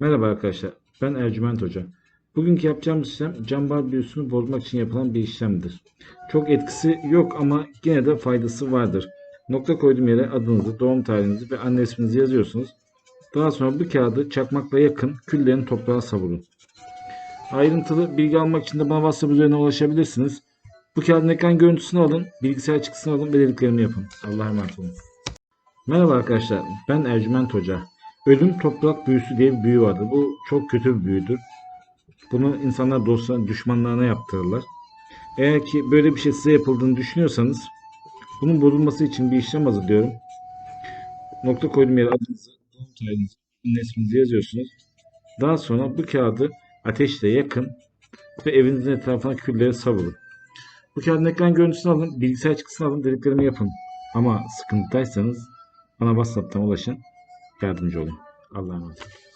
Merhaba arkadaşlar, ben Ercüment Hoca. Bugünkü yapacağımız işlem cambar büyüsünü bozmak için yapılan bir işlemdir. Çok etkisi yok ama yine de faydası vardır. Nokta koyduğum yere adınızı, doğum tarihinizi ve anne isminizi yazıyorsunuz. Daha sonra bu kağıdı çakmakla yakın, küllerini toprağa savurun. Ayrıntılı bilgi almak için de bana WhatsApp üzerinden ulaşabilirsiniz. Bu kağıdın ekran görüntüsünü alın, bilgisayar çıktısını alın ve dediklerimi yapın. Allah'a emanet olun. Merhaba arkadaşlar, ben Ercüment Hoca. Ölüm toprak büyüsü diye bir büyü vardır. Bu çok kötü bir büyüdür. Bunu insanlar dostlarına, düşmanlarına yaptırırlar. Eğer ki böyle bir şey size yapıldığını düşünüyorsanız bunun bozulması için bir işlem hazırlıyorum. Nokta koyduğum yere adınızı, doğum tarihinizi, isminizi yazıyorsunuz. Daha sonra bu kağıdı ateşle yakın ve evinizin etrafına külleri savurun. Bu kağıdın ekran görüntüsünü alın, bilgisayar çıktısını alın, dediklerimi yapın. Ama sıkıntıdaysanız bana WhatsApp'tan ulaşın, yardımcı olun. Allah'a emanet olun.